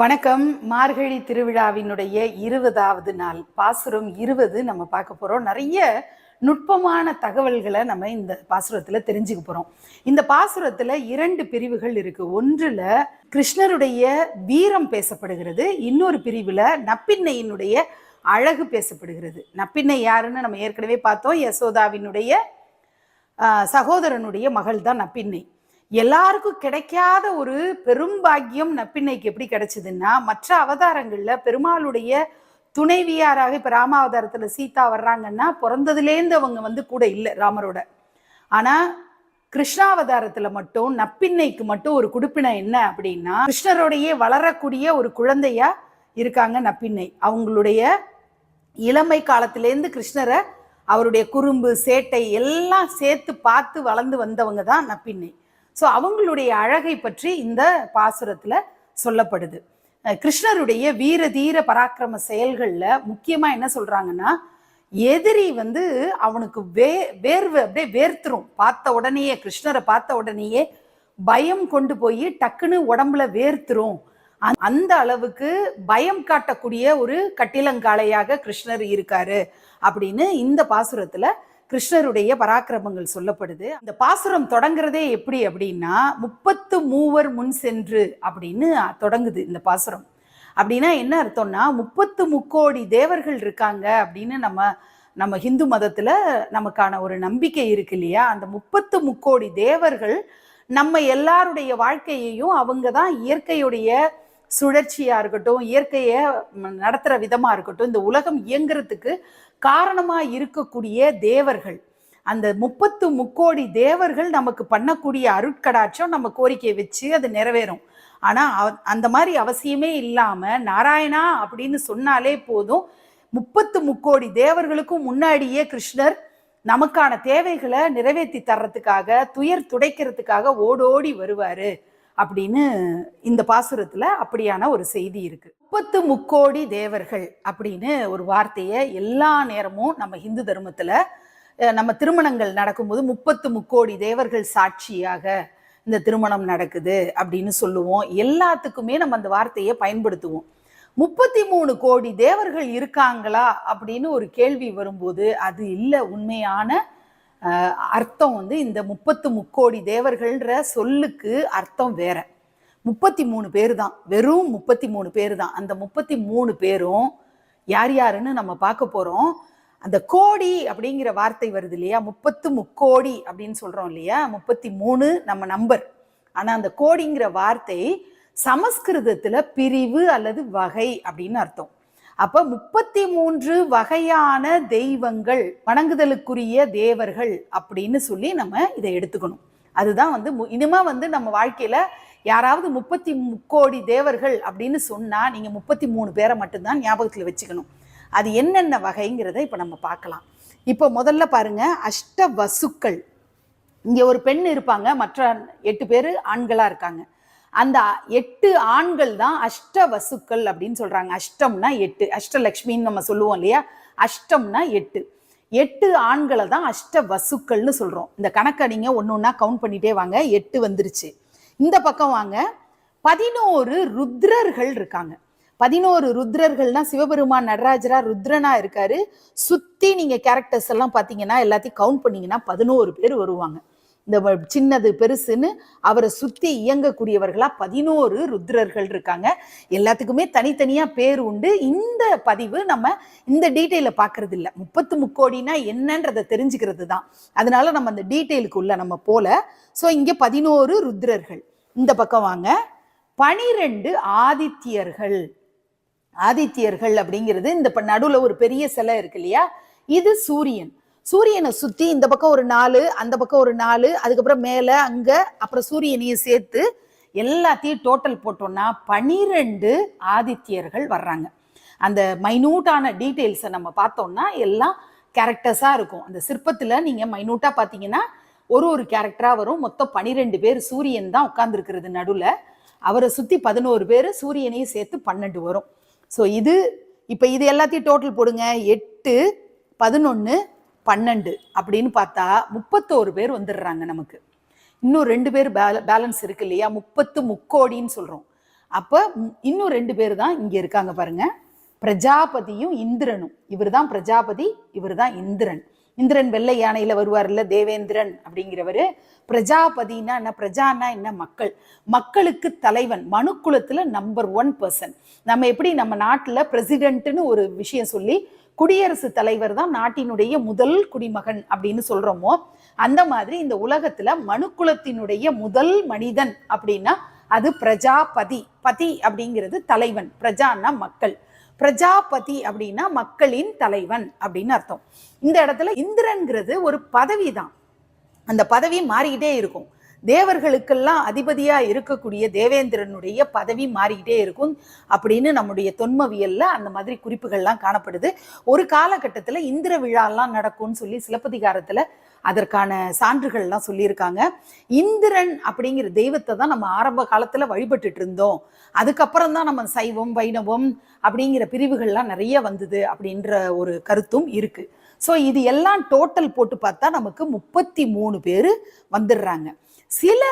வணக்கம். மார்கழி திருவிழாவினுடைய இருபதாவது நாள். பாசுரம் இருபது நம்ம பார்க்க போறோம். நிறைய நுட்பமான தகவல்களை நம்ம இந்த பாசுரத்துல தெரிஞ்சுக்க போறோம். இந்த பாசுரத்துல இரண்டு பிரிவுகள் இருக்கு. ஒன்றுல கிருஷ்ணருடைய வீரம் பேசப்படுகிறது. இன்னொரு பிரிவுல நப்பின்னையினுடைய அழகு பேசப்படுகிறது. நப்பின்னை யாருன்னு நம்ம ஏற்கனவே பார்த்தோம். யசோதாவினுடைய சகோதரனுடைய மகள் தான் நப்பின்னை. எல்லாருக்கும் கிடைக்காத ஒரு பெரும் பாக்கியம் நப்பின்னைக்கு எப்படி கிடைச்சதுன்னா மற்ற அவதாரங்கள்ல பெருமாளுடைய துணைவியாராக இப்ப ராமாவதாரத்துல சீதா வர்றாங்கன்னா பிறந்ததுலேருந்து அவங்க வந்து கூட இல்லை ராமரோட. ஆனா கிருஷ்ணாவதாரத்துல மட்டும் நப்பின்னைக்கு மட்டும் ஒரு குடுப்பினை என்ன அப்படின்னா கிருஷ்ணரோடையே வளரக்கூடிய ஒரு குழந்தையா இருக்காங்க நப்பின்னை. அவங்களுடைய இளமை காலத்திலேருந்து கிருஷ்ணரை அவருடைய குறும்பு சேட்டை எல்லாம் சேர்த்து பார்த்து வளர்ந்து வந்தவங்க தான் நப்பின்னை. ஸோ அவங்களுடைய அழகை பற்றி இந்த பாசுரத்தில் சொல்லப்படுது. கிருஷ்ணருடைய வீர தீர பராக்கிரம செயல்களில் முக்கியமாக என்ன சொல்கிறாங்கன்னா எதிரி வந்து அவனுக்கு வே வேர்வை அப்படியே வேர்த்துரும். பார்த்த உடனேயே கிருஷ்ணரை பார்த்த உடனேயே பயம் கொண்டு போய் டக்குன்னு உடம்புல வேர்த்துரும். அந்த- அந்த அளவுக்கு பயம் காட்டக்கூடிய ஒரு கட்டிலங்காளையாக கிருஷ்ணர் இருக்காரு அப்படின்னு இந்த பாசுரத்துல கிருஷ்ணருடைய பராக்கிரமங்கள் சொல்லப்படுது. அந்த பாசுரம் தொடங்குறதே எப்படி அப்படின்னா முப்பத்து மூவர் முன் சென்று அப்படின்னு தொடங்குது இந்த பாசுரம். அப்படின்னா என்ன அர்த்தம்னா முப்பத்து முக்கோடி தேவர்கள் இருக்காங்க அப்படின்னு நம்ம நம்ம ஹிந்து மதத்தில் நமக்கான ஒரு நம்பிக்கை இருக்கு இல்லையா? அந்த முப்பத்து முக்கோடி தேவர்கள் நம்ம எல்லாருடைய வாழ்க்கையையும் அவங்க தான் இயற்கையுடைய சுழற்சியாக இருக்கட்டும் இயற்கையை நடத்துகிற விதமாக இருக்கட்டும் இந்த உலகம் இயங்குறதுக்கு காரணமாக இருக்கக்கூடிய தேவர்கள். அந்த முப்பத்து முக்கோடி தேவர்கள் நமக்கு பண்ணக்கூடிய அருட்கடாட்சம் நம்ம கோரிக்கையை வச்சு அது நிறைவேறும். ஆனால் அந்த மாதிரி அவசியமே இல்லாமல் நாராயணா அப்படின்னு சொன்னாலே போதும் முப்பத்து முக்கோடி தேவர்களுக்கும் முன்னாடியே கிருஷ்ணர் நமக்கான தேவைகளை நிறைவேற்றி தர்றதுக்காக துயர் துடைக்கிறதுக்காக ஓடோடி வருவார் அப்படின்னு இந்த பாசுரத்தில் அப்படியான ஒரு செய்தி இருக்குது முப்பத்து முக்கோடி தேவர்கள் அப்படின்னு ஒரு வார்த்தையை எல்லா நேரமும் நம்ம இந்து தர்மத்தில் நம்ம திருமணங்கள் நடக்கும்போது முப்பத்து முக்கோடி தேவர்கள் சாட்சியாக இந்த திருமணம் நடக்குது அப்படின்னு சொல்லுவோம். எல்லாத்துக்குமே நம்ம அந்த வார்த்தையை பயன்படுத்துவோம். முப்பத்தி மூணு கோடி தேவர்கள் இருக்காங்களா அப்படின்னு ஒரு கேள்வி வரும்போது அது இல்லை உண்மையான அர்த்தம் வந்து இந்த முப்பத்து முக்கோடி தேவர்கள்ன்ற சொல்லுக்கு அர்த்தம் வேற. முப்பத்தி மூணு பேர் தான் வெறும் முப்பத்தி மூணு பேர் தான் அந்த முப்பத்தி மூணு பேரும் யார் யாருன்னு நம்ம பார்க்க போகிறோம் அந்த கோடி அப்படிங்கிற வார்த்தை வருது இல்லையா? முப்பத்து முக்கோடி அப்படின்னு சொல்கிறோம் இல்லையா? முப்பத்தி மூணு நம்ம நம்பர். ஆனால் அந்த கோடிங்கிற வார்த்தை சமஸ்கிருதத்தில் பிரிவு அல்லது வகை அப்படின்னு அர்த்தம். அப்போ முப்பத்தி மூன்று வகையான தெய்வங்கள் வணங்குதலுக்குரிய தேவர்கள் அப்படின்னு சொல்லி நம்ம இதை எடுத்துக்கணும். அதுதான் வந்து மு- இனிமே வந்து நம்ம வாழ்க்கையில யாராவது முப்பத்தி முக்கோடி தேவர்கள் அப்படின்னு சொன்னால் நீங்கள் முப்பத்தி மூணு பேரை மட்டும்தான் ஞாபகத்தில் வச்சுக்கணும். அது என்னென்ன வகைங்கிறத இப்போ நம்ம பார்க்கலாம். இப்போ முதல்ல பாருங்கள் அஷ்ட வசுக்கள். இங்கே ஒரு பெண் இருப்பாங்க மற்ற எட்டு பேர் ஆண்களாக இருக்காங்க. அந்த எட்டு ஆண்கள் தான் அஷ்ட வசுக்கள் அப்படின்னு சொல்கிறாங்க அஷ்டம்னா எட்டு அஷ்டலக்ஷ்மின்னு நம்ம சொல்லுவோம் இல்லையா? அஷ்டம்னா எட்டு. எட்டு ஆண்களை தான் அஷ்ட வசுக்கள்னு சொல்கிறோம் இந்த கணக்கை நீங்கள் ஒன்று ஒன்றா கவுண்ட் பண்ணிட்டே வாங்க. எட்டு வந்துருச்சு. இந்த பக்கம் வாங்க. பதினோரு ருத்ரர்கள் இருக்காங்க. பதினோரு ருத்ரர்கள்னா சிவபெருமான் நடராஜரா ருத்ரனா இருக்காரு. சுத்தி நீங்க கேரக்டர்ஸ் எல்லாம் பாத்தீங்கன்னா எல்லாத்தையும் கவுண்ட் பண்ணீங்கன்னா பதினோரு பேர் வருவாங்க. இந்த வ- சின்னது பெருசுன்னு அவரை சுத்தி இயங்கக்கூடியவர்களா பதினோரு ருத்ரர்கள் இருக்காங்க. எல்லாத்துக்குமே தனித்தனியா பேர் உண்டு. இந்த பதிவு நம்ம இந்த டீட்டெயில பாக்குறது இல்ல முப்பத்து முக்கோடினா என்னன்றதை தெரிஞ்சுக்கிறது தான் அதனால நம்ம அந்த டீட்டெயிலுக்கு உள்ள நம்ம போல. சோ இங்க பதினோரு ருத்ரர்கள். இந்த பக்கம் வாங்க. பனிரெண்டு ஆதித்யர்கள். ஆதித்யர்கள் அப்படிங்கிறது இந்த இப்ப நடுவுல ஒரு பெரிய சிலை இருக்கு இல்லையா? இது சூரியன். சூரியனை சுத்தி இந்த பக்கம் ஒரு நாலு அந்த பக்கம் ஒரு நாலு அதுக்கப்புறம் மேல அங்க அப்புறம் சூரியனையும் சேர்த்து எல்லாத்தையும் டோட்டல் போட்டோம்னா பனிரெண்டு ஆதித்யர்கள் வர்றாங்க. அந்த மைனூட்டான டீட்டெயில்ஸை நம்ம பார்த்தோம்னா எல்லாம் கேரக்டர்ஸாக இருக்கும். அந்த சிற்பத்தில் நீங்கள் மைனூட்டாக பார்த்தீங்கன்னா ஒரு ஒரு கேரக்டராக வரும். மொத்தம் பனிரெண்டு பேர் சூரியன் தான் உட்காந்துருக்கிறது நடுவில். அவரை சுற்றி பதினோரு பேர் சூரியனையும் சேர்த்து பன்னெண்டு வரும். ஸோ இது இப்போ இது எல்லாத்தையும் டோட்டல் போடுங்க. எட்டு பதினொன்று பன்னெண்டு அப்படின்னு பார்த்தா முப்பத்தோரு பேர் வந்துடுறாங்க நமக்கு. இன்னும் ரெண்டு பேர் பேல பேலன்ஸ் இருக்கு இல்லையா? முப்பத்து முக்கோடின்னு சொல்கிறோம் அப்ப இன்னும் ரெண்டு பேர் தான் இங்க இருக்காங்க பாருங்க. பிரஜாபதியும் இந்திரனும். இவர்தான் பிரஜாபதி இவர் தான் இந்திரன். இந்திரன் வெள்ளை யானையில வருவார்ல தேவேந்திரன் அப்படிங்கிறவரு. பிரஜாபதினா என்ன? பிரஜானா என்ன? மக்கள். மக்களுக்கு தலைவன். மனுக்குலத்துல நம்பர் ஒன் பர்சன் நம்ம எப்படி நம்ம நாட்டுல பிரசிடென்ட்னு ஒரு விஷயம் சொல்லி குடியரசுத் தலைவர் தான் நாட்டினுடைய முதல் குடிமகன் அப்படின்னு சொல்றோமோ அந்த மாதிரி இந்த உலகத்துல மனுக்குலத்தினுடைய முதல் மனிதன் அப்படின்னா அது பிரஜாபதி. பதி அப்படிங்கிறது தலைவன். பிரஜான்னா மக்கள். பிரஜாபதி அப்படின்னா மக்களின் தலைவன் அப்படின்னு அர்த்தம். இந்த இடத்துல இந்திரன்கிறது ஒரு பதவி தான் அந்த பதவி மாறிக்கிட்டே இருக்கும். தேவர்களுக்கெல்லாம் அதிபதியாக இருக்கக்கூடிய தேவேந்திரனுடைய பதவி மாறிக்கிட்டே இருக்கும் அப்படின்னு நம்முடைய தொன்மவியலில் அந்த மாதிரி குறிப்புகள்லாம் காணப்படுது. ஒரு காலகட்டத்தில் இந்திர விழாலாம் நடக்கும்னு சொல்லி சிலப்பதிகாரத்தில் அதற்கான சான்றுகள்லாம் சொல்லியிருக்காங்க. இந்திரன் அப்படிங்கிற தெய்வத்தை தான் நம்ம ஆரம்ப காலத்தில் வழிபட்டுட்டு இருந்தோம். அதுக்கப்புறம் தான் நம்ம சைவம் வைணவம் அப்படிங்கிற பிரிவுகள்லாம் நிறைய வந்தது அப்படின்ற ஒரு கருத்தும் இருக்குது ஸோ இது எல்லாம் டோட்டல் போட்டு பார்த்தா நமக்கு முப்பத்தி மூணு பேர் வந்துடுறாங்க. சில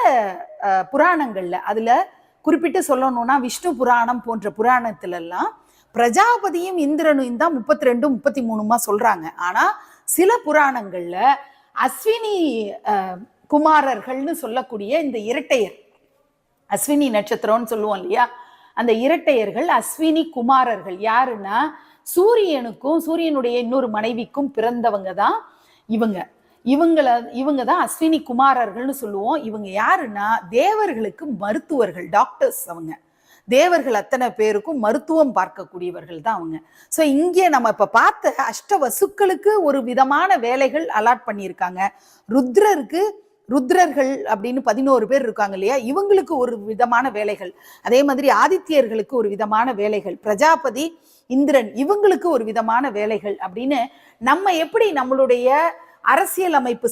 புராணங்கள்ல அதுல குறிப்பிட்டு சொல்லணும்னா விஷ்ணு புராணம் போன்ற புராணத்துல எல்லாம் பிரஜாபதியும் இந்திரனும் தான் முப்பத்தி ரெண்டு முப்பத்தி மூணுமா சொல்றாங்க. ஆனா சில புராணங்கள்ல அஸ்வினி குமாரர்கள்னு சொல்லக்கூடிய இந்த இரட்டையர் அஸ்வினி நட்சத்திரம்னு சொல்லுவோம் இல்லையா? அந்த இரட்டையர்கள் அஸ்வினி குமாரர்கள் யாருன்னா சூரியனுக்கும் சூரியனுடைய இன்னொரு மனைவிக்கும் பிறந்தவங்க தான் இவங்க. இவங்கள இவங்க தான் அஸ்வினி குமாரர்கள்னு சொல்லுவோம். இவங்க யாருன்னா தேவர்களுக்கு மருத்துவர்கள் டாக்டர்ஸ் அவங்க. தேவர்கள் அத்தனை பேருக்கும் மருத்துவம் பார்க்கக்கூடியவர்கள் தான் அவங்க. ஸோ இங்கே நம்ம இப்போ பார்த்த அஷ்ட வசுக்களுக்கு ஒரு விதமான வேலைகள் அலாட் பண்ணியிருக்காங்க. ருத்ரருக்கு ருத்ரர்கள் அப்படின்னு பதினோரு பேர் இருக்காங்க இல்லையா? இவங்களுக்கு ஒரு விதமான வேலைகள். அதே மாதிரி ஆதித்யர்களுக்கு ஒரு விதமான வேலைகள். பிரஜாபதி இந்திரன் இவங்களுக்கு ஒரு விதமான வேலைகள் அப்படின்னு நம்ம எப்படி நம்மளுடைய அரசியல் அமைப்பு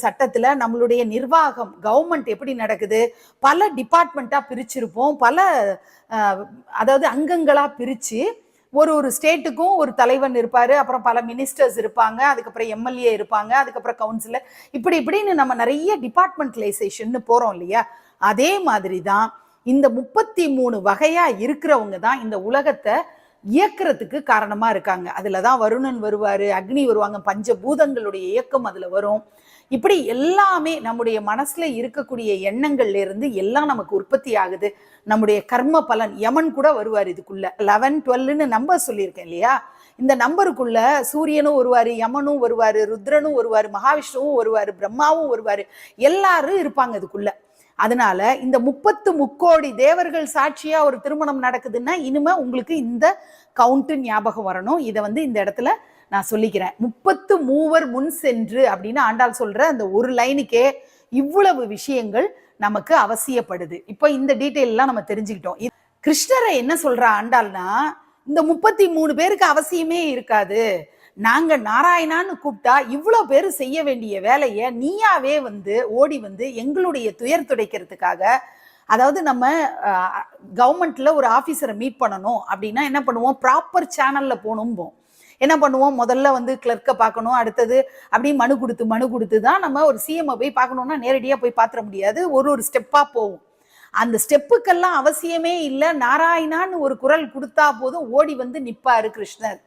நம்மளுடைய நிர்வாகம் கவர்மெண்ட் எப்படி நடக்குது? பல டிபார்ட்மெண்ட்டாக பிரிச்சிருப்போம். பல அதாவது அங்கங்களாக பிரித்து ஒரு ஒரு ஸ்டேட்டுக்கும் ஒரு தலைவன் இருப்பார். அப்புறம் பல மினிஸ்டர்ஸ் இருப்பாங்க. அதுக்கப்புறம் எம்எல்ஏ இருப்பாங்க. அதுக்கப்புறம் கவுன்சிலர் இப்படி இப்படின்னு நம்ம நிறைய டிபார்ட்மெண்டலைசேஷன் போகிறோம் இல்லையா? அதே மாதிரி தான் இந்த முப்பத்தி மூணு வகையாக இருக்கிறவங்க தான் இந்த உலகத்தை இயக்கிறதுக்கு காரணமாக இருக்காங்க. அதில் தான் வருணன் வருவார் அக்னி வருவாங்க பஞ்சபூதங்களுடைய இயக்கம் அதில் வரும். இப்படி எல்லாமே நம்முடைய மனசில் இருக்கக்கூடிய எண்ணங்கள்ல இருந்து எல்லாம் நமக்கு உற்பத்தி ஆகுது. நம்முடைய கர்ம பலன் யமன் கூட வருவார் இதுக்குள்ள. லெவன் டுவெல்னு நம்பர் சொல்லியிருக்கேன் இல்லையா? இந்த நம்பருக்குள்ள சூரியனும் வருவார் யமனும் வருவார் ருத்ரனும் வருவார் மகாவிஷ்ணுவும் வருவார் பிரம்மாவும் வருவார். எல்லாரும் இருப்பாங்க இதுக்குள்ள. அதனால இந்த முப்பத்து முக்கோடி தேவர்கள் சாட்சியா ஒரு திருமணம் நடக்குதுன்னா இனிமே உங்களுக்கு இந்த கவுண்ட் ஞாபகம் வரணும். இதை வந்து இந்த இடத்துல நான் சொல்லிக்கிறேன். முப்பத்து மூவர் முன் சென்று அப்படின்னு ஆண்டாள் சொல்ற அந்த ஒரு லைனுக்கே இவ்வளவு விஷயங்கள் நமக்கு அவசியப்படுது. இப்போ இந்த டீட்டெயிலெல்லாம் நம்ம தெரிஞ்சுக்கிட்டோம். இது- கிருஷ்ணரை என்ன சொல்ற ஆண்டாள்னா இந்த முப்பத்தி மூணு பேருக்கு அவசியமே இருக்காது. நாங்க நாராயணான்னு கூப்பிட்டா இவ்வளோ பேர் செய்ய வேண்டிய வேலையை நீயாவே வந்து ஓடி வந்து எங்களுடைய துயர் துடைக்கிறதுக்காக அதாவது நம்ம கவர்மெண்ட்ல ஒரு ஆஃபீஸரை மீட் பண்ணணும் அப்படின்னா என்ன பண்ணுவோம்? ப்ராப்பர் சேனல்ல போகணும்போம். என்ன பண்ணுவோம்? முதல்ல வந்து கிளர்க்கை பார்க்கணும் அடுத்தது அப்படியே மனு கொடுத்து மனு கொடுத்து தான் நம்ம ஒரு சிஎம்ஐ போய் பார்க்கணுன்னா நேரடியாக போய் பார்த்துட முடியாது. ஒரு ஒரு ஸ்டெப்பாக போகும். அந்த ஸ்டெப்புக்கெல்லாம் அவசியமே இல்லை. நாராயணான்னு ஒரு குரல் கொடுத்தா போதும் ஓடி வந்து நிற்பாரு கிருஷ்ணர்.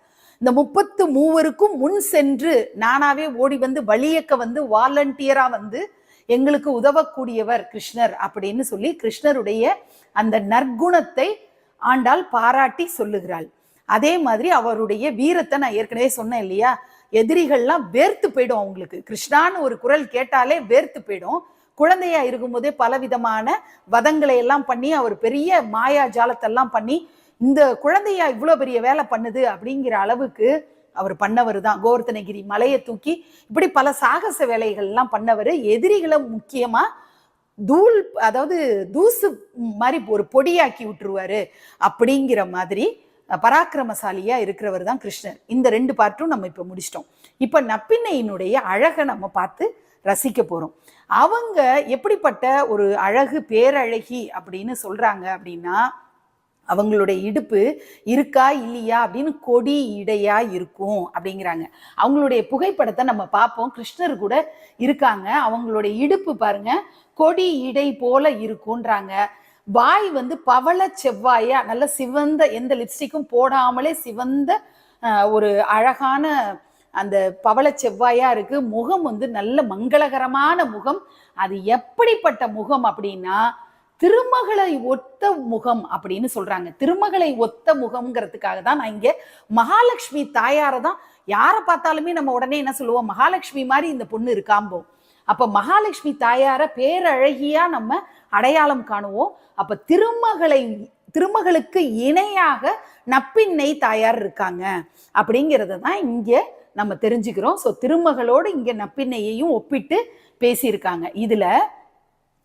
இந்த முப்பத்து மூவருக்கும் முன் சென்று நானாவே ஓடி வந்து வழியக்க வந்து வாலண்டியரா வந்து எங்களுக்கு உதவக்கூடியவர் கிருஷ்ணர் அப்படின்னு சொல்லி கிருஷ்ணருடைய அந்த நற்குணத்தை ஆண்டாள் பாராட்டி சொல்லுகிறாள். அதே மாதிரி அவருடைய வீரத்தை நான் ஏற்கனவே சொன்னேன் இல்லையா? எதிரிகள்லாம் வேர்த்து போயிடும் அவங்களுக்கு. கிருஷ்ணான்னு ஒரு குரல் கேட்டாலே வேர்த்து போயிடும். குழந்தையா இருக்கும்போதே பலவிதமான வதங்களை எல்லாம் பண்ணி அவர் பெரிய மாயா ஜாலத்தெல்லாம் பண்ணி இந்த குழந்தையா இவ்வளோ பெரிய வேலை பண்ணுது அப்படிங்கிற அளவுக்கு அவர் பண்ணவர் தான். கோவர்த்தனகிரி மலையை தூக்கி இப்படி பல சாகச வேலைகள்லாம் பண்ணவர். எதிரிகளை முக்கியமாக தூள் அதாவது தூசு மாதிரி ஒரு பொடியாக்கி விட்டுருவாரு அப்படிங்கிற மாதிரி பராக்கிரமசாலியா இருக்கிறவர் தான் கிருஷ்ணர். இந்த ரெண்டு பார்ட்டும் நம்ம இப்போ முடிச்சிட்டோம். இப்போ நப்பின்னையினுடைய அழகை நம்ம பார்த்து ரசிக்க போகிறோம் அவங்க எப்படிப்பட்ட ஒரு அழகு பேரழகி அப்படின்னு சொல்றாங்க அப்படின்னா அவங்களுடைய இடுப்பு இருக்கா இல்லையா அப்படின்னு கொடி இடையா இருக்கும் அப்படிங்கிறாங்க. அவங்களுடைய புகைப்படத்தை நம்ம பார்ப்போம். கிருஷ்ணர் கூட இருக்காங்க. அவங்களுடைய இடுப்பு பாருங்க கொடி இடை போல இருக்கும்ன்றாங்க வாய் வந்து பவள செவ்வாயா நல்ல சிவந்த எந்த லிப்ஸ்டிக்கும் போடாமலே சிவந்த ஒரு அழகான அந்த பவள செவ்வாயா இருக்கு. முகம் வந்து நல்ல மங்களகரமான முகம். அது எப்படிப்பட்ட முகம் அப்படின்னா திருமகளை ஒத்த முகம் அப்படின்னு சொல்றாங்க. திருமகளை ஒத்த முகம்ங்கிறதுக்காக தான் நான் இங்க மகாலட்சுமி தாயாரை தான் யாரை பார்த்தாலுமே நம்ம உடனே என்ன சொல்லுவோம்? மகாலட்சுமி மாதிரி இந்த பொண்ணு இருக்காம்போம் அப்ப மகாலட்சுமி தாயார பேரழகியா நம்ம அடையாளம் காணுவோம். அப்ப திருமகளை திருமகளுக்கு இணையாக நப்பின்னை தாயார் இருக்காங்க. அப்படிங்கிறத தான் இங்க நம்ம தெரிஞ்சுக்கிறோம். ஸோ திருமகளோடு இங்க நப்பின்னையையும் ஒப்பிட்டு பேசியிருக்காங்க. இதுல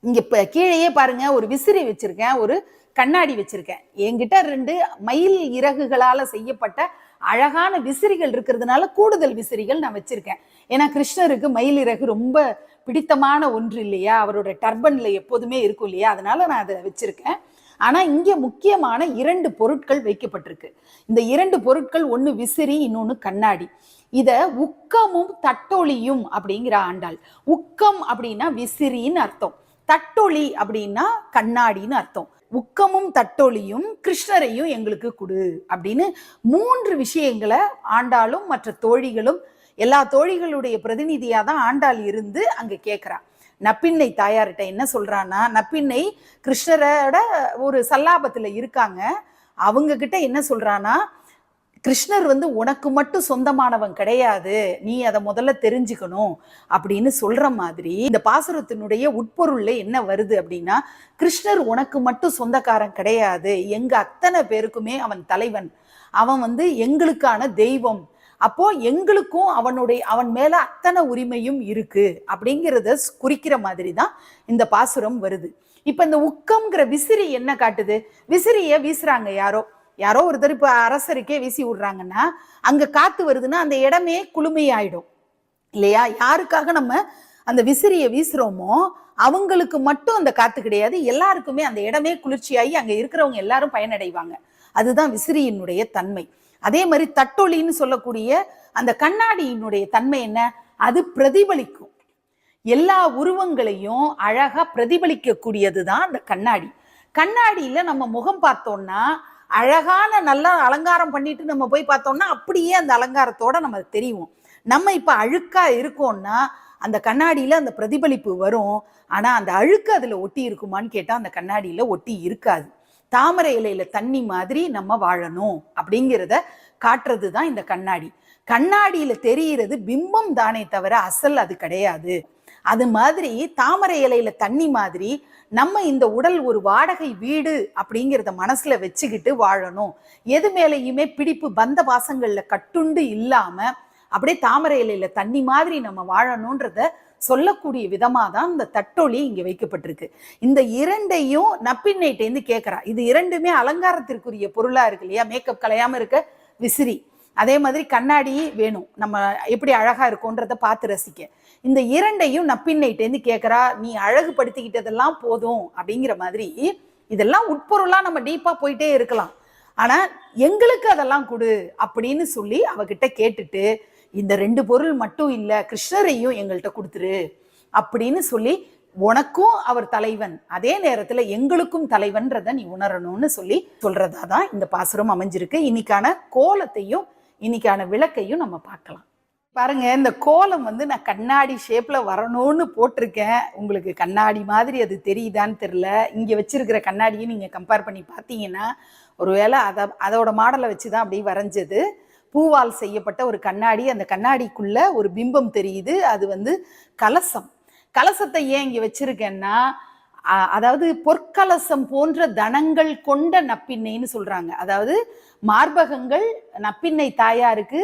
இங்க இப்போ கீழேயே பாருங்க ஒரு விசிறி வச்சிருக்கேன் ஒரு கண்ணாடி வச்சிருக்கேன். என்கிட்ட ரெண்டு மயில் இறகுகளால செய்யப்பட்ட அழகான விசிறிகள் இருக்கிறதுனால கூடுதல் விசிறிகள் நான் வச்சிருக்கேன். ஏன்னா கிருஷ்ணருக்கு மயில் இறகு ரொம்ப பிடித்தமான ஒன்று இல்லையா? அவரோட டர்பன்ல எப்போதுமே இருக்கும் இல்லையா? அதனால நான் அதை வச்சிருக்கேன். ஆனா இங்க முக்கியமான இரண்டு பொருட்கள் வைக்கப்பட்டிருக்கு. இந்த இரண்டு பொருட்கள் ஒன்னு விசிறி இன்னொன்னு கண்ணாடி. இத உக்கமும் தட்டொளியும் அப்படிங்கிற ஆண்டாள். உக்கம் அப்படின்னா விசிறின்னு அர்த்தம். தட்டொளி அப்படின்னா கண்ணாடின்னு அர்த்தம். உக்கமும் தட்டொளியும் கிருஷ்ணரையும் எங்களுக்கு கொடு அப்படின்னு மூன்று விஷயங்களை ஆண்டாளும் மற்ற தோழிகளும் எல்லா தோழிகளுடைய பிரதிநிதியாக தான் ஆண்டாள் இருந்து அங்கே கேட்குறா நப்பின்னை தாயார்கிட்ட என்ன சொல்கிறான்னா நப்பின்னை கிருஷ்ணரோட ஒரு சல்லாபத்தில் இருக்காங்க. அவங்க கிட்ட என்ன சொல்கிறான்னா கிருஷ்ணர் வந்து உனக்கு மட்டும் சொந்தமானவன் கிடையாது. நீ அதை முதல்ல தெரிஞ்சுக்கணும் அப்படின்னு சொல்ற மாதிரி இந்த பாசுரத்தினுடைய உட்பொருள்ல என்ன வருது அப்படின்னா கிருஷ்ணர் உனக்கு மட்டும் சொந்தக்காரன் கிடையாது. எங்க அத்தனை பேருக்குமே அவன் தலைவன். அவன் வந்து எங்களுக்கான தெய்வம். அப்போ எங்களுக்கும் அவனுடைய அவன் மேல அத்தனை உரிமையும் இருக்கு அப்படிங்கிறத குறிக்கிற மாதிரி தான் இந்த பாசுரம் வருது. இப்ப இந்த உக்கம்ங்கிற விசிறி என்ன காட்டுது? விசிறிய வீசுறாங்க யாரோ. யாரோ ஒருத்தர் இப்போ அரசருக்கே வீசி விடுறாங்கன்னா அங்கே காற்று வருதுன்னா அந்த இடமே குளுமையாயிடும். இல்லையா? யாருக்காக நம்ம அந்த விசிறியை வீசுகிறோமோ அவங்களுக்கு மட்டும் அந்த காற்று கிடையாது. எல்லாருக்குமே அந்த இடமே குளிர்ச்சியாகி அங்கே இருக்கிறவங்க எல்லாரும் பயனடைவாங்க. அதுதான் விசிறியினுடைய தன்மை. அதே மாதிரி தட்டொலின்னு சொல்லக்கூடிய அந்த கண்ணாடியினுடைய தன்மை என்ன? அது பிரதிபலிக்கும். எல்லா உருவங்களையும் அழகா பிரதிபலிக்கக்கூடியது தான் அந்த கண்ணாடி. கண்ணாடியில நம்ம முகம் பார்த்தோம்னா அழகான நல்லா அலங்காரம் பண்ணிட்டு நம்ம போய் பார்த்தோம்னா அப்படியே அந்த அலங்காரத்தோட நம்ம தெரியும் நம்ம இப்போ அழுக்கா இருக்கோம்னா அந்த கண்ணாடியில் அந்த பிரதிபலிப்பு வரும். ஆனால் அந்த அழுக்கு அதில் ஒட்டி இருக்குமான்னு கேட்டால் அந்த கண்ணாடியில் ஒட்டி இருக்காது. தாமரை இலையில தண்ணி மாதிரி நம்ம வாழணும் அப்படிங்கிறத காட்டுறது தான் இந்த கண்ணாடி. கண்ணாடியில தெரிகிறது பிம்பம் தானே தவிர அசல் அது கிடையாது. அது மாதிரி தாமரை இலையில தண்ணி மாதிரி நம்ம இந்த உடல் ஒரு வாடகை வீடு அப்படிங்கிறத மனசுல வச்சுக்கிட்டு வாழணும். எது மேலேயுமே பிடிப்பு பந்த பாசங்கள்ல கட்டுண்டு இல்லாம அப்படியே தாமரை இலையில தண்ணி மாதிரி நம்ம வாழணுன்றத சொல்லக்கூடிய விதமா தான் இந்த தட்டொலி இங்க வைக்கப்பட்டிருக்கு. இந்த இரண்டையும் நப்பின்னைட்டேந்து கேட்கறா இது இரண்டுமே அலங்காரத்திற்குரிய பொருளா இருக்கு இல்லையா? மேக்கப் கலையாம இருக்க விசிறி. அதே மாதிரி கண்ணாடி வேணும். நம்ம எப்படி அழகா இருக்கோன்றத பார்த்து ரசிக்க. இந்த இரண்டையும் நப்பின்னைட்டேந்து கேட்கறா நீ அழகுபடுத்திக்கிட்டதெல்லாம் போதும் அப்படிங்கிற மாதிரி இதெல்லாம் உட்பொருளாக நம்ம டீப்பாக போயிட்டே இருக்கலாம். ஆனால் எங்களுக்கு அதெல்லாம் கொடு அப்படின்னு சொல்லி அவகிட்ட கேட்டுட்டு இந்த ரெண்டு பொருள் மட்டும் இல்லை கிருஷ்ணரையும் எங்கள்கிட்ட கொடுத்துரு அப்படின்னு சொல்லி உனக்கும் அவர் தலைவன் அதே நேரத்தில் எங்களுக்கும் தலைவன்றதை நீ உணரணும்னு சொல்லி சொல்றதா தான் இந்த பாசுரம் அமைஞ்சிருக்கு. இன்னைக்கான கோலத்தையும் இன்னைக்கான விளக்கையும் நம்ம பார்க்கலாம். பாருங்க இந்த கோலம் வந்து நான் கண்ணாடி ஷேப்பில் வரணும்னு போட்டிருக்கேன். உங்களுக்கு கண்ணாடி மாதிரி அது தெரியுதான்னு தெரில இங்கே வச்சிருக்கிற கண்ணாடியை நீங்கள் கம்பேர் பண்ணி பார்த்தீங்கன்னா ஒருவேளை அதை அதோட மாடலை வச்சு தான் அப்படியே வரைஞ்சது. பூவால் செய்யப்பட்ட ஒரு கண்ணாடி அந்த கண்ணாடிக்குள்ள ஒரு பிம்பம் தெரியுது. அது வந்து கலசம். கலசத்தை ஏன் இங்கே வச்சிருக்கேன்னா அதாவது பொற்கலசம் போன்ற தனங்கள் கொண்ட நப்பின்னைன்னு சொல்றாங்க. அதாவது மார்பகங்கள் நப்பின்னை தாயாருக்கு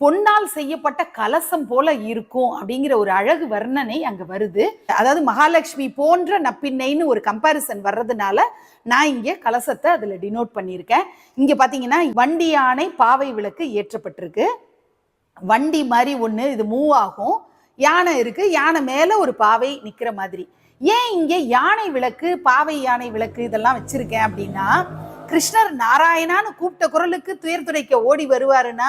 பொன்னால் செய்யப்பட்ட கலசம் போல இருக்கும் அப்படிங்கிற ஒரு அழகு வர்ணனை அங்க வருது. அதாவது மகாலட்சுமி போன்ற நப்பின்னைன்னு ஒரு கம்பாரிசன் வர்றதுனால நான் இங்கே கலசத்தை அதுல டினோட் பண்ணியிருக்கேன். இங்க பாத்தீங்கன்னா வண்டி யானை பாவை விளக்கு ஏற்றப்பட்டிருக்கு. வண்டி மாதிரி ஒன்று இது மூவ் ஆகும் யானை இருக்கு யானை மேல ஒரு பாவை நிக்கிற மாதிரி. ஏன் இங்கே யானை விளக்கு பாவை யானை விளக்கு இதெல்லாம் வச்சிருக்கேன் அப்படின்னா கிருஷ்ணர் நாராயணான்னு கூப்பிட்ட குரலுக்கு துயர் துடைக்க ஓடி வருவாருன்னா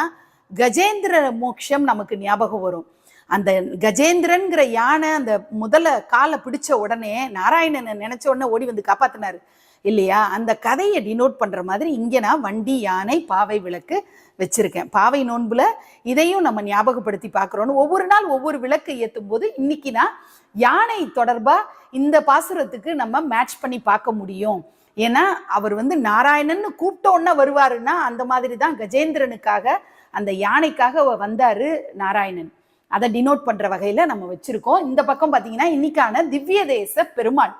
கஜேந்திர மோட்சம் நமக்கு ஞாபகம் வரும். அந்த கஜேந்திரன்கிற யானை அந்த முதல்ல காலை பிடிச்ச உடனே நாராயணனை நினைச்ச உடனே ஓடி வந்து காப்பாத்தினாரு. இல்லையா? அந்த கதையை டினோட் பண்ற மாதிரி இங்கே நான் வண்டி யானை பாவை விளக்கு வச்சிருக்கேன். பாவை நோன்புல இதையும் நம்ம ஞாபகப்படுத்தி பார்க்குறோன்னு ஒவ்வொரு நாள் ஒவ்வொரு விளக்கு ஏற்றும் போது இன்னைக்கு நான் யானை தொடர்பா இந்த பாசுரத்துக்கு நம்ம மேட்ச் பண்ணி பார்க்க முடியும். ஏன்னா அவர் வந்து நாராயணன்னு கூப்பிட்டோன்னா வருவாருன்னா அந்த மாதிரி தான் கஜேந்திரனுக்காக அந்த யானைக்காக வந்தாரு நாராயணன். அதை டினோட் பண்ற வகையில நம்ம வச்சிருக்கோம். இந்த பக்கம் பாத்தீங்கன்னா இன்னைக்கான திவ்ய தேச பெருமாள்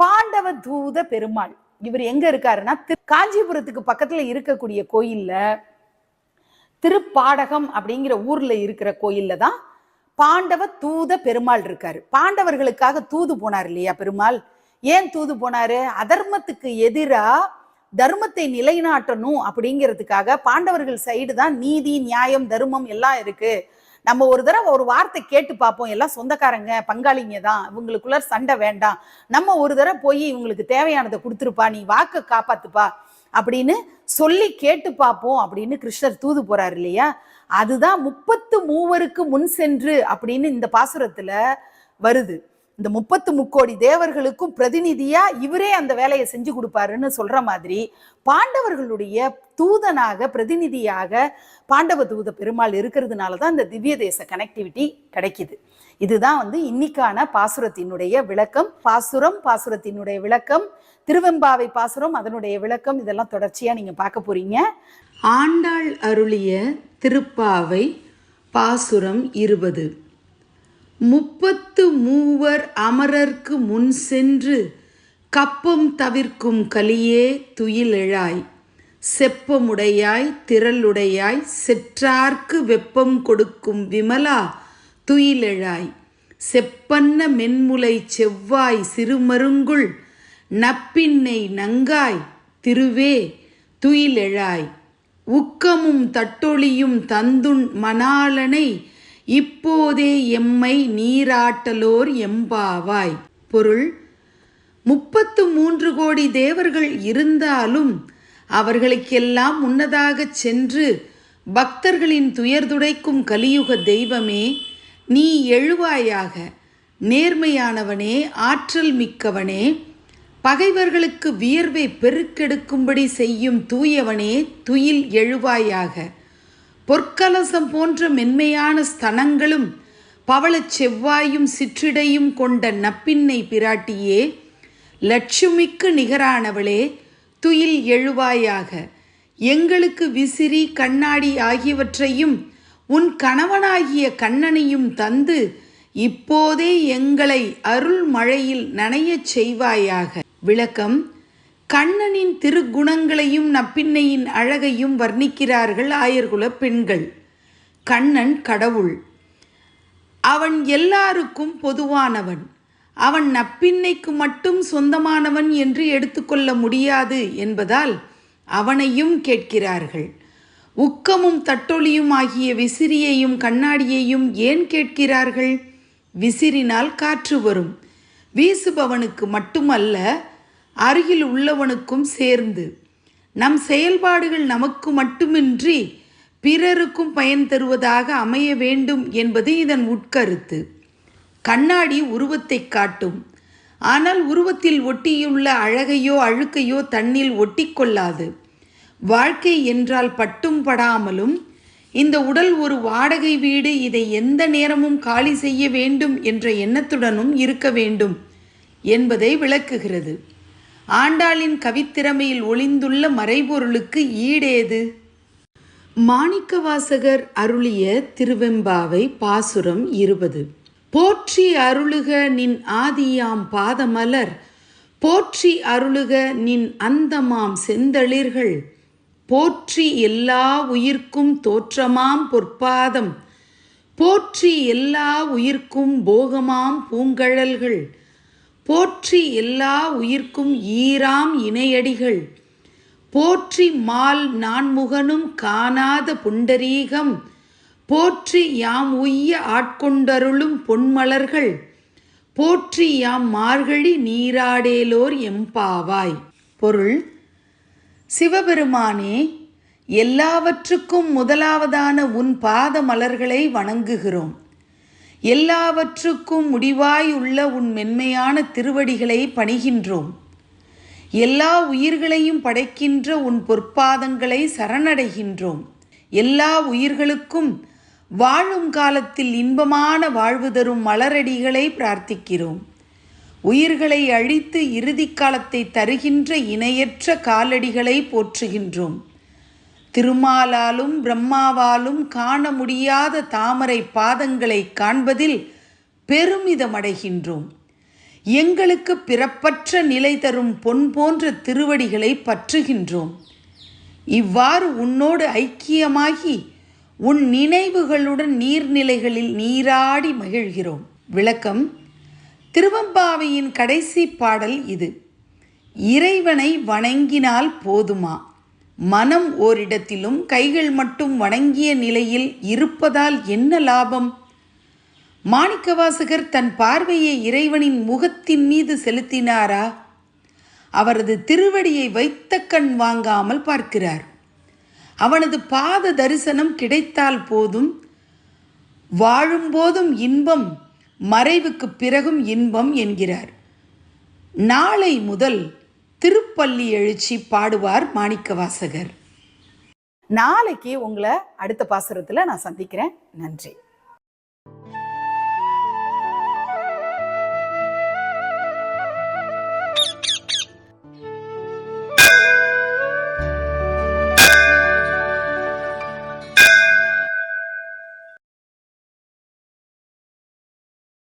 பாண்டவ தூத பெருமாள். இவர் எங்க இருக்காருன்னா காஞ்சிபுரத்துக்கு பக்கத்துல இருக்கக்கூடிய கோயில்ல திருப்பாடகம் அப்படிங்கிற ஊர்ல இருக்கிற கோயில்ல தான் பாண்டவ தூத பெருமாள் இருக்காரு. பாண்டவர்களுக்காக தூது போனார் இல்லையா பெருமாள்? ஏன் தூது போனாரு? அதர்மத்துக்கு எதிரா தர்மத்தை நிலைநாட்டணும் அப்படிங்கிறதுக்காக பாண்டவர்கள் சைடு தான் நீதி நியாயம் தர்மம் எல்லாம் இருக்கு. நம்ம ஒரு தடவை ஒரு வார்த்தை கேட்டு பார்ப்போம். எல்லாம் சொந்தக்காரங்க பங்காளிங்க தான். இவங்களுக்குள்ள சண்டை வேண்டாம். நம்ம ஒரு தடவை போய் இவங்களுக்கு தேவையானதை கொடுத்துருப்பா. நீ வாக்க காப்பாத்துப்பா. அப்படின்னு சொல்லி கேட்டு பார்ப்போம் அப்படின்னு கிருஷ்ணர் தூது போறாரு இல்லையா? அதுதான் முப்பத்து மூவருக்கு முன் சென்று அப்படின்னு இந்த பாசுரத்துல வருது. இந்த முப்பத்து முக்கோடி தேவர்களுக்கும் பிரதிநிதியா இவரே அந்த வேலையை செஞ்சு கொடுப்பாருன்னு சொல்ற மாதிரி பாண்டவர்களுடைய தூதனாக பிரதிநிதியாக பாண்டவ தூத பெருமாள் இருக்கிறதுனால தான் இந்த திவ்ய தேச கனெக்டிவிட்டி கிடைக்குது. இதுதான் வந்து இன்னைக்கான பாசுரத்தினுடைய விளக்கம். பாசுரம் பாசுரத்தினுடைய விளக்கம். திருவெம்பாவை பாசுரம் அதனுடைய விளக்கம் இதெல்லாம் தொடர்ச்சியாக நீங்கள் பார்க்க போறீங்க. ஆண்டாள் அருளிய திருப்பாவை பாசுரம் இருபது. முப்பத்து மூவர் அமரர்க்கு முன் சென்று கப்பம் தவிர்க்கும் கலியே துயிலெழாய். செப்பமுடையாய் திரளுடையாய் செற்றார்க்கு வெப்பம் கொடுக்கும் விமலா துயிலெழாய். செப்பன்ன மென்முலை செவ்வாய் சிறுமருங்குள் நப்பின்னை நங்காய் திருவே துயிலெழாய். உக்கமும் தட்டொளியும் தந்துண் மணாளனை இப்போதே எம்மை நீராட்டலோர் எம்பாவாய். பொருள் முப்பத்து மூன்று கோடி தேவர்கள் இருந்தாலும் அவர்களுக்கெல்லாம் முன்னதாகச் சென்று பக்தர்களின் துயர்துடைக்கும் கலியுக தெய்வமே நீ எழுவாயாக. நேர்மையானவனே ஆற்றல் மிக்கவனே பகைவர்களுக்கு வியர்வை பெருக்கெடுக்கும்படி செய்யும் தூயவனே துயில் எழுவாயாக. பொற்கலசம் போன்ற மென்மையான ஸ்தனங்களும் பவளச் செவ்வாயும் சிற்றிடையும் கொண்ட நப்பின்னை பிராட்டியே லட்சுமிக்கு நிகரானவளே துயில் எழுவாயாக. எங்களுக்கு விசிறி கண்ணாடி ஆகியவற்றையும் உன் கணவனாகிய கண்ணனையும் தந்து இப்போதே எங்களை அருள் மழையில் நனையச் செய்வாயாக. விளக்கம் கண்ணனின் திருக்குணங்களையும் நப்பின்னையின் அழகையும் வர்ணிக்கிறார்கள் ஆயர்குல பெண்கள். கண்ணன் கடவுள். அவன் எல்லாருக்கும் பொதுவானவன். அவன் நப்பின்னைக்கு மட்டும் சொந்தமானவன் என்று எடுத்துக்கொள்ள முடியாது என்பதால் அவனையும் கேட்கிறார்கள். உக்கமும் தட்டொலியும் ஆகிய விசிறியையும் கண்ணாடியையும் ஏன் கேட்கிறார்கள்? விசிறினால் காற்று வரும். வீசுபவனுக்கு மட்டுமல்ல அருகில் உள்ளவனுக்கும் சேர்ந்து. நம் செயல்பாடுகள் நமக்கு மட்டுமின்றி பிறருக்கும் பயன் தருவதாக அமைய வேண்டும் என்பது இதன் உட்கருத்து. கண்ணாடி உருவத்தை காட்டும். ஆனால் உருவத்தில் ஒட்டியுள்ள அழகையோ அழுக்கையோ தன்னில் ஒட்டிக்கொள்ளாது. வாழ்க்கை என்றால் பட்டும் படாமலும் இந்த உடல் ஒரு வாடகை வீடு இதை எந்த நேரமும் காலி செய்ய வேண்டும் என்ற எண்ணத்துடனும் இருக்க வேண்டும் என்பதை விளக்குகிறது. ஆண்டாளின் கவித்திறமையில் ஒளிந்துள்ள மறைபொருளுக்கு ஈடேது? மாணிக்கவாசகர் அருளிய திருவெம்பாவை பாசுரம் இருபது. போற்றி அருளுக நின் ஆதியாம் பாதமலர் போற்றி அருளுக நின் அந்தமாம் செந்தளிர்கள் போற்றி எல்லா உயிர்க்கும் தோற்றமாம் பொற்பாதம் போற்றி எல்லா உயிர்க்கும் போகமாம் பூங்கழல்கள் போற்றி எல்லா உயிர்க்கும் ஈராம் இணையடிகள். போற்றி மால் நான்முகனும் காணாத புண்டரீகம். போற்றி யாம் உய்ய ஆட்கொண்டருளும் பொன்மலர்கள். போற்றி யாம் மார்கழி நீராடேலோர் எம்பாவாய். பொருள் சிவபெருமானே எல்லாவற்றுக்கும் முதலாவதான உன் பாத மலர்களை வணங்குகிறோம். எல்லாவற்றுக்கும் முடிவாய் உள்ள உன் மென்மையான திருவடிகளை பணிகின்றோம். எல்லா உயிர்களையும் படைக்கின்ற உன் பொற்பாதங்களை சரணடைகின்றோம். எல்லா உயிர்களுக்கும் வாழும் காலத்தில் இன்பமான வாழ்வு தரும் மலரடிகளை பிரார்த்திக்கிறோம். உயிர்களை அழித்து இறுதி காலத்தை தருகின்ற இணையற்ற காலடிகளை போற்றுகின்றோம். திருமாலாலும் பிரம்மாவாலும் காண முடியாத தாமரை பாதங்களை காண்பதில் பெருமிதமடைகின்றோம். எங்களுக்கு பிறப்பற்ற நிலை தரும் பொன் போன்ற திருவடிகளை பற்றுகின்றோம். இவ்வாறு உன்னோடு ஐக்கியமாகி உன் நினைவுகளுடன் நீர்நிலைகளில் நீராடி மகிழ்கிறோம். விளக்கம் திருவம்பாவையின் கடைசி பாடல் இது. இறைவனை வணங்கினால் போதுமா? மனம் ஓரிடத்திலும் கைகள் மட்டும் வணங்கிய நிலையில் இருப்பதால் என்ன லாபம்? மாணிக்கவாசகர் தன் பார்வையை இறைவனின் முகத்தின் மீது செலுத்தினாரா? அவரது திருவடியை வைத்த கண் வாங்காமல் பார்க்கிறார். அவனது பாத தரிசனம் கிடைத்தால் போதும் வாழும்போதும் இன்பம் மறைவுக்கு பிறகும் இன்பம் என்கிறார். நாளை முதல் திருப்பள்ளி எழுச்சி பாடுவார் மாணிக்கவாசகர். நாளைக்கு உங்களை அடுத்த பாசுரத்தில் நான் சந்திக்கிறேன். நன்றி.